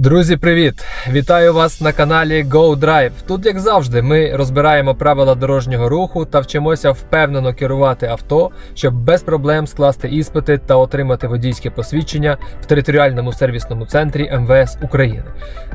Друзі, привіт! Вітаю вас на каналі Go Drive. Тут, як завжди, ми розбираємо правила дорожнього руху та вчимося впевнено керувати авто, щоб без проблем скласти іспити та отримати водійське посвідчення в територіальному сервісному центрі МВС України.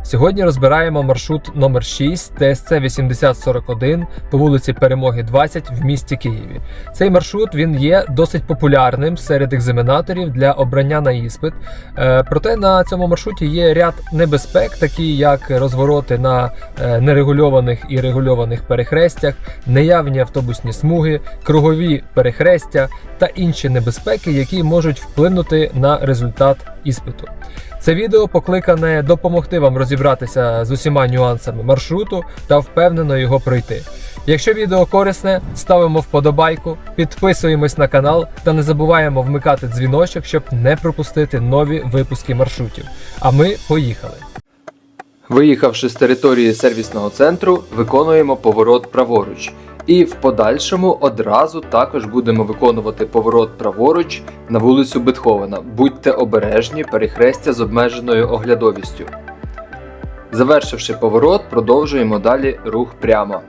Сьогодні розбираємо маршрут номер 6 ТСЦ 8041 по вулиці Перемоги 20 в місті Києві. Цей маршрут він є досить популярним серед екзаменаторів для обрання на іспит. Е, Проте на цьому маршруті є ряд небезпек, такі як розвороти на е, нерегульованих і регульованих перехрестях, неявні автобусні смуги, кругові перехрестя та інші небезпеки, які можуть вплинути на результат іспиту. Це відео покликане допомогти вам розібратися з усіма нюансами маршруту та впевнено його пройти. Якщо відео корисне, ставимо вподобайку, підписуємось на канал та не забуваємо вмикати дзвіночок, щоб не пропустити нові випуски маршрутів. А ми поїхали. Виїхавши з території сервісного центру, виконуємо поворот праворуч. І в подальшому одразу також будемо виконувати поворот праворуч на вулицю Бетховена. Будьте обережні, перехрестя з обмеженою оглядовістю. Завершивши поворот, продовжуємо далі рух прямо.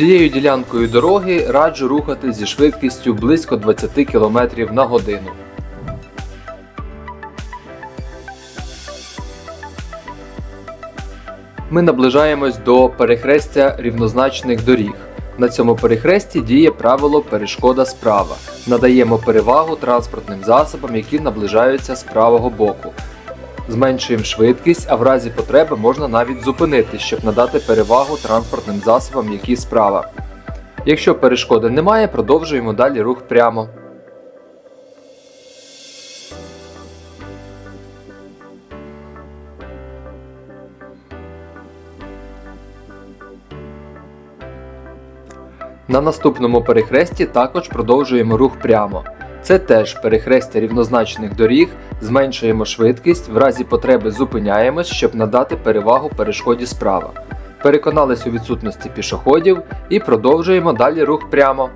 Цією ділянкою дороги раджу рухати зі швидкістю близько 20 км на годину. Ми наближаємось до перехрестя рівнозначних доріг. На цьому перехресті діє правило перешкода справа. Надаємо перевагу транспортним засобам, які наближаються з правого боку. Зменшуємо швидкість, а в разі потреби можна навіть зупинити, щоб надати перевагу транспортним засобам, які справа. Якщо перешкоди немає, продовжуємо далі рух прямо. На наступному перехресті також продовжуємо рух прямо. Це теж перехрестя рівнозначних доріг, зменшуємо швидкість, в разі потреби зупиняємось, щоб надати перевагу перешкоді справа. Переконались у відсутності пішоходів і продовжуємо далі рух прямо.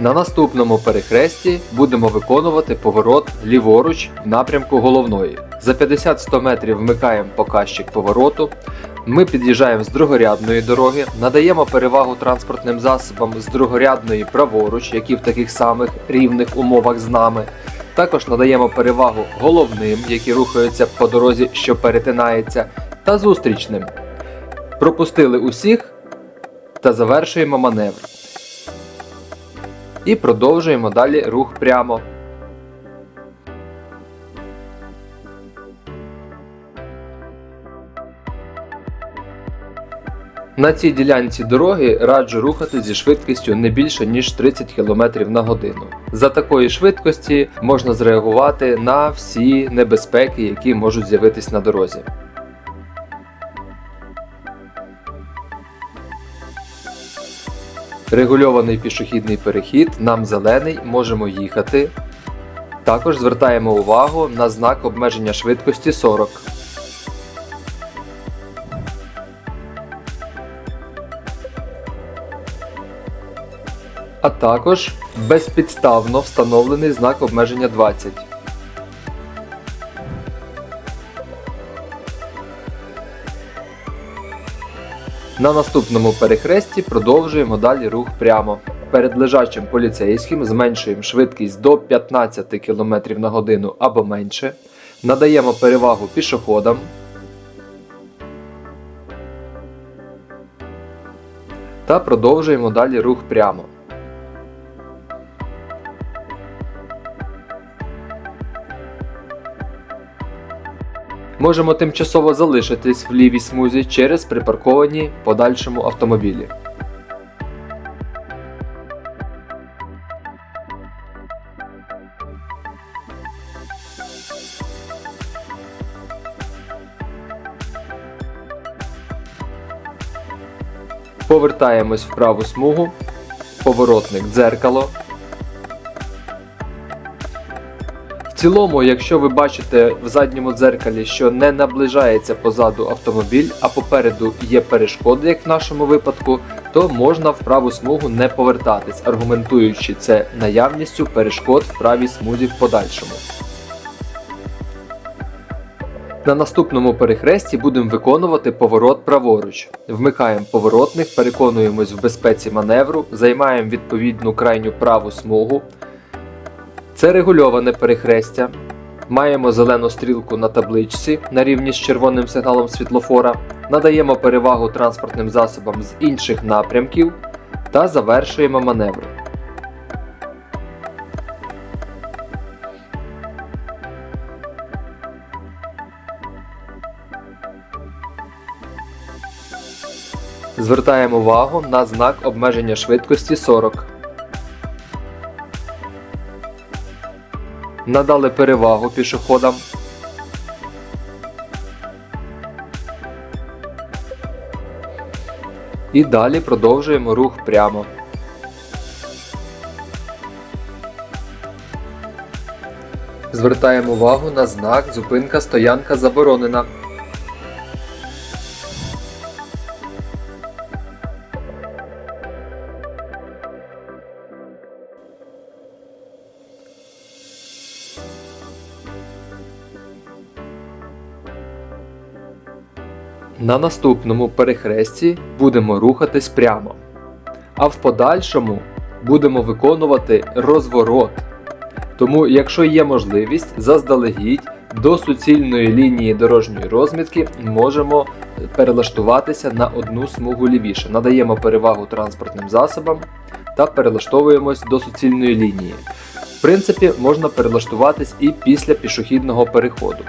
На наступному перехресті будемо виконувати поворот ліворуч в напрямку головної. За 50-100 метрів вмикаємо показчик повороту. Ми під'їжджаємо з другорядної дороги, надаємо перевагу транспортним засобам з другорядної праворуч, які в таких самих рівних умовах з нами. Також надаємо перевагу головним, які рухаються по дорозі, що перетинається, та зустрічним. Пропустили усіх та завершуємо маневр. І продовжуємо далі рух прямо. На цій ділянці дороги раджу рухати зі швидкістю не більше ніж 30 км на годину. За такої швидкості можна зреагувати на всі небезпеки, які можуть з'явитись на дорозі. Регульований пішохідний перехід, нам зелений, можемо їхати. Також звертаємо увагу на знак обмеження швидкості 40. А також безпідставно встановлений знак обмеження 20. На наступному перехресті продовжуємо далі рух прямо. Перед лежачим поліцейським зменшуємо швидкість до 15 км на годину або менше. Надаємо перевагу пішоходам. Та продовжуємо далі рух прямо. Можемо тимчасово залишитись в лівій смузі через припарковані подальшому автомобілі. Повертаємось в праву смугу, поворотник дзеркало. Цілому, якщо ви бачите в задньому дзеркалі, що не наближається позаду автомобіль, а попереду є перешкоди, як в нашому випадку, то можна в праву смугу не повертатись, аргументуючи це наявністю перешкод в правій смузі в подальшому. На наступному перехресті будемо виконувати поворот праворуч. Вмикаємо поворотник, переконуємось в безпеці маневру, займаємо відповідну крайню праву смугу. Це регульоване перехрестя. Маємо зелену стрілку на табличці на рівні з червоним сигналом світлофора, надаємо перевагу транспортним засобам з інших напрямків та завершуємо маневр. Звертаємо увагу на знак обмеження швидкості 40. Надали перевагу пішоходам. І далі продовжуємо рух прямо. Звертаємо увагу на знак Зупинка стоянка заборонена. На наступному перехресті будемо рухатись прямо, а в подальшому будемо виконувати розворот. Тому, якщо є можливість, заздалегідь до суцільної лінії дорожньої розмітки можемо перелаштуватися на одну смугу лівіше. Надаємо перевагу транспортним засобам та перелаштовуємось до суцільної лінії. В принципі, можна перелаштуватись і після пішохідного переходу.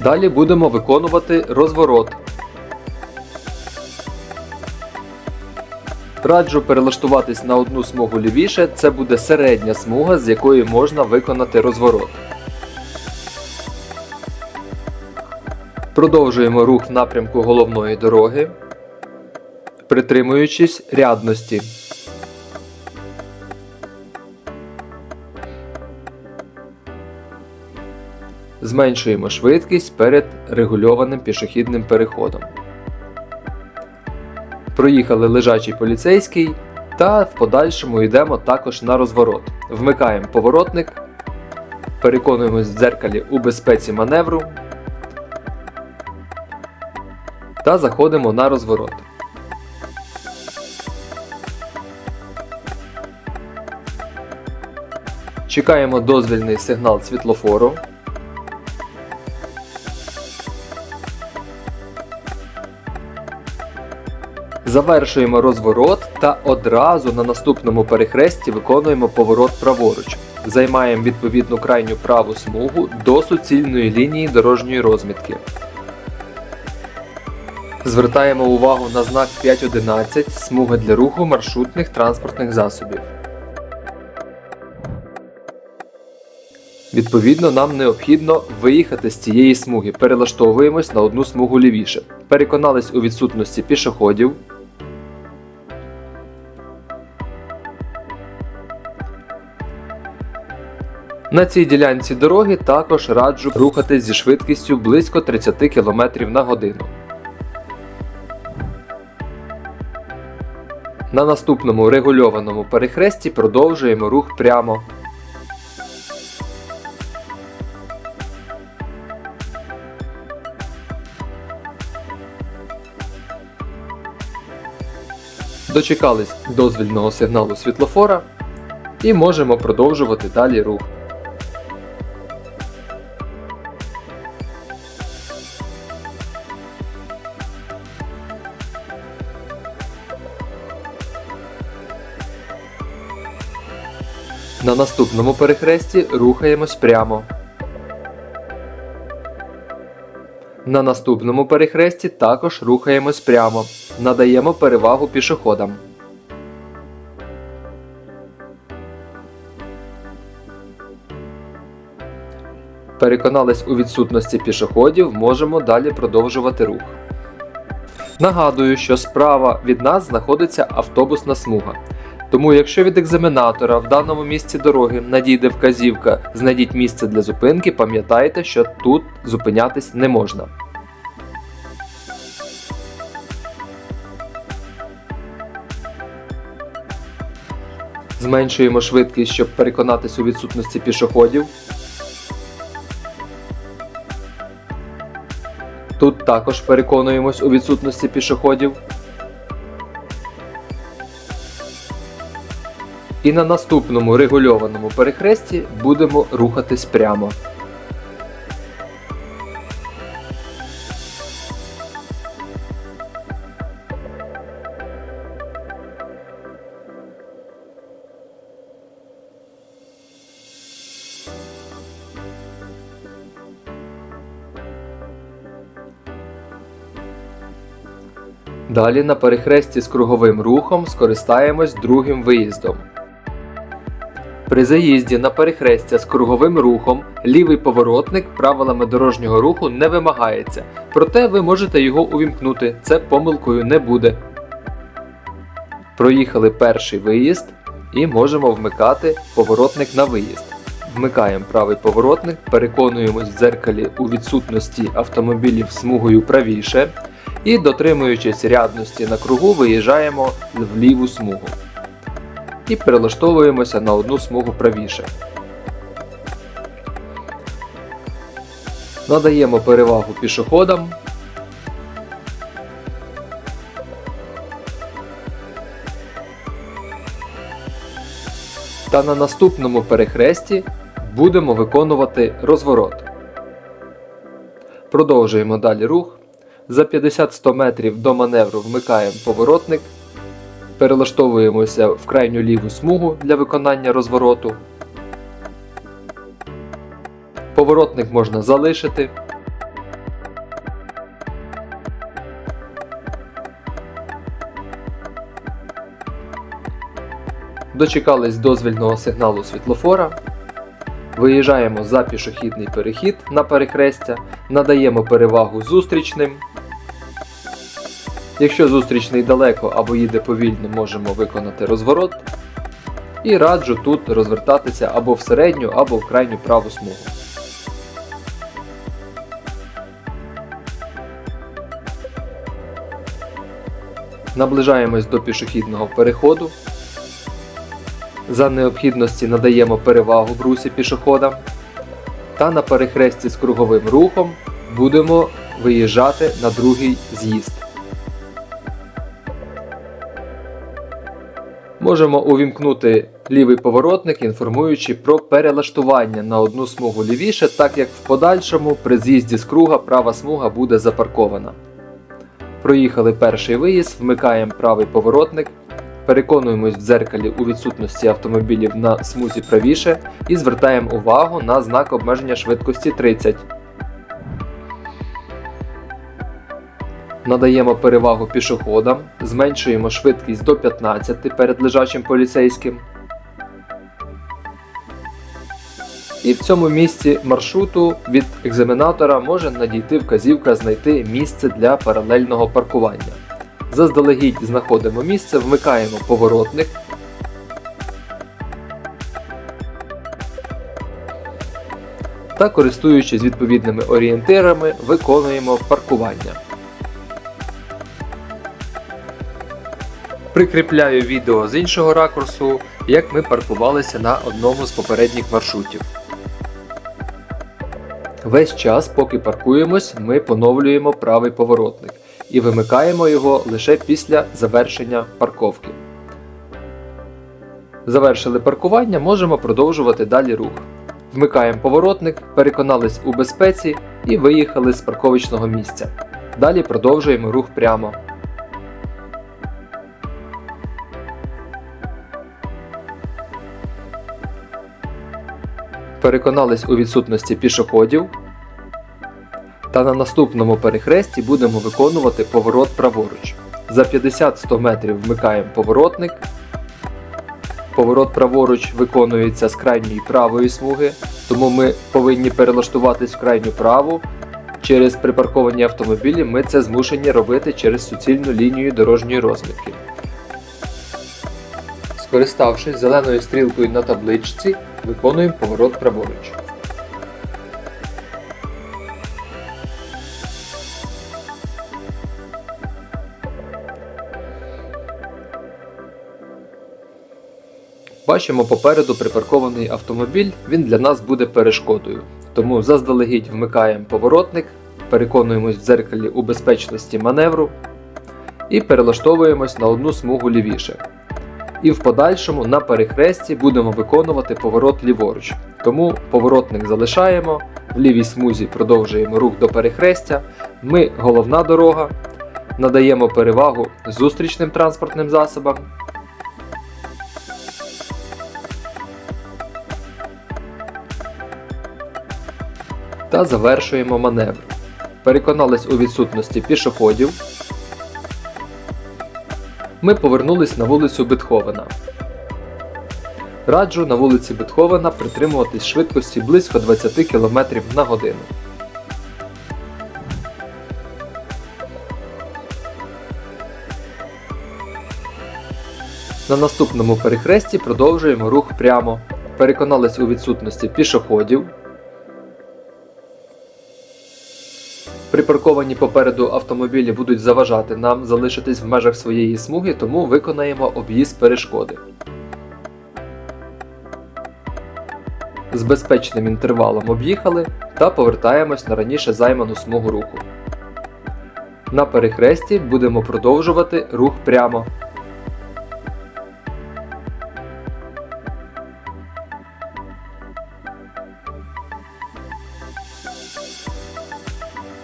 Далі будемо виконувати розворот. Раджу перелаштуватись на одну смугу лівіше, це буде середня смуга, з якої можна виконати розворот. Продовжуємо рух в напрямку головної дороги, притримуючись рядності. Зменшуємо швидкість перед регульованим пішохідним переходом. Проїхали лежачий поліцейський та в подальшому йдемо також на розворот. Вмикаємо поворотник, переконуємось в дзеркалі у безпеці маневру та заходимо на розворот. Чекаємо дозвільний сигнал світлофору. Завершуємо розворот та одразу на наступному перехресті виконуємо поворот праворуч. Займаємо відповідну крайню праву смугу до суцільної лінії дорожньої розмітки. Звертаємо увагу на знак 5.11 смуга для руху маршрутних транспортних засобів. Відповідно, нам необхідно виїхати з цієї смуги. Перелаштовуємось на одну смугу лівіше. Переконались у відсутності пішоходів. На цій ділянці дороги також раджу рухатись зі швидкістю близько 30 км на годину. На наступному регульованому перехресті продовжуємо рух прямо. Дочекались дозвільного сигналу світлофора і можемо продовжувати далі рух. На наступному перехресті рухаємось прямо. На наступному перехресті також рухаємось прямо. Надаємо перевагу пішоходам. Переконались у відсутності пішоходів, можемо далі продовжувати рух. Нагадую, що справа від нас знаходиться автобусна смуга. Тому, якщо від екзаменатора в даному місці дороги надійде вказівка знайдіть місце для зупинки, пам'ятайте, що тут зупинятись не можна. Зменшуємо швидкість, щоб переконатись у відсутності пішоходів. Тут також переконуємось у відсутності пішоходів. І на наступному регульованому перехресті будемо рухатись прямо. Далі на перехресті з круговим рухом скористаємось другим виїздом. При заїзді на перехрестя з круговим рухом лівий поворотник правилами дорожнього руху не вимагається, проте ви можете його увімкнути, це помилкою не буде. Проїхали перший виїзд і можемо вмикати поворотник на виїзд. Вмикаємо правий поворотник, переконуємось в дзеркалі у відсутності автомобілів смугою правіше і, дотримуючись рядності на кругу, виїжджаємо в ліву смугу і перелаштовуємося на одну смугу правіше. Надаємо перевагу пішоходам. Та на наступному перехресті будемо виконувати розворот. Продовжуємо далі рух. За 50-100 метрів до маневру вмикаємо поворотник перелаштовуємося в крайню ліву смугу для виконання розвороту. Поворотник можна залишити. Дочекались дозвільного сигналу світлофора. Виїжджаємо за пішохідний перехід на перехрестя, надаємо перевагу зустрічним. Якщо зустрічний далеко або їде повільно, можемо виконати розворот. І раджу тут розвертатися або в середню, або в крайню праву смугу. Наближаємось до пішохідного переходу. За необхідності надаємо перевагу в русі пішоходам. Та на перехресті з круговим рухом будемо виїжджати на другий з'їзд. Можемо увімкнути лівий поворотник, інформуючи про перелаштування на одну смугу лівіше, так як в подальшому при з'їзді з круга права смуга буде запаркована. Проїхали перший виїзд, вмикаємо правий поворотник, переконуємось в дзеркалі у відсутності автомобілів на смузі правіше і звертаємо увагу на знак обмеження швидкості 30. Надаємо перевагу пішоходам, зменшуємо швидкість до 15 перед лежачим поліцейським. І в цьому місці маршруту від екзаменатора може надійти вказівка знайти місце для паралельного паркування. Заздалегідь знаходимо місце, вмикаємо поворотник. Та користуючись відповідними орієнтирами, виконуємо паркування. Прикріпляю відео з іншого ракурсу, як ми паркувалися на одному з попередніх маршрутів. Весь час, поки паркуємось, ми поновлюємо правий поворотник і вимикаємо його лише після завершення парковки. Завершили паркування, можемо продовжувати далі рух. Вмикаємо поворотник, переконались у безпеці і виїхали з парковочного місця. Далі продовжуємо рух прямо. Переконались у відсутності пішоходів. Та на наступному перехресті будемо виконувати поворот праворуч. За 50-100 метрів вмикаємо поворотник. Поворот праворуч виконується з крайньої правої смуги, тому ми повинні перелаштуватись в крайню праву. Через припарковані автомобілі ми це змушені робити через суцільну лінію дорожньої розмітки. Скориставшись зеленою стрілкою на табличці, виконуємо поворот праворуч. Бачимо попереду припаркований автомобіль, він для нас буде перешкодою. Тому заздалегідь вмикаємо поворотник, переконуємось в дзеркалі у безпечності маневру і перелаштовуємось на одну смугу лівіше. І в подальшому на перехресті будемо виконувати поворот ліворуч. Тому поворотник залишаємо, в лівій смузі продовжуємо рух до перехрестя. Ми головна дорога, надаємо перевагу зустрічним транспортним засобам. та завершуємо маневр. Переконались у відсутності пішоходів. Ми повернулись на вулицю Бетховена. Раджу на вулиці Бетховена притримуватись швидкості близько 20 км на годину. На наступному перехресті продовжуємо рух прямо. Переконались у відсутності пішоходів. Припарковані попереду автомобілі будуть заважати нам залишитись в межах своєї смуги, тому виконаємо об'їзд перешкоди. З безпечним інтервалом об'їхали та повертаємось на раніше займану смугу руху. На перехресті будемо продовжувати рух прямо.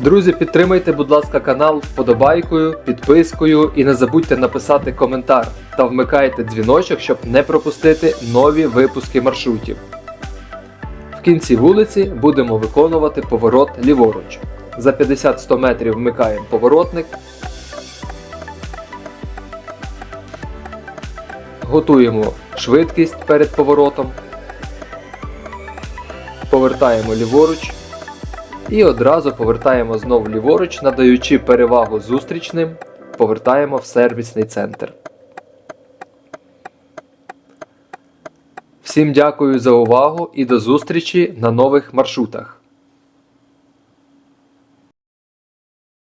Друзі, підтримайте, будь ласка, канал вподобайкою, підпискою і не забудьте написати коментар та вмикайте дзвіночок, щоб не пропустити нові випуски маршрутів. В кінці вулиці будемо виконувати поворот ліворуч. За 50-100 метрів вмикаємо поворотник. Готуємо швидкість перед поворотом. Повертаємо ліворуч. І одразу повертаємо знову ліворуч, надаючи перевагу зустрічним, повертаємо в сервісний центр. Всім дякую за увагу і до зустрічі на нових маршрутах.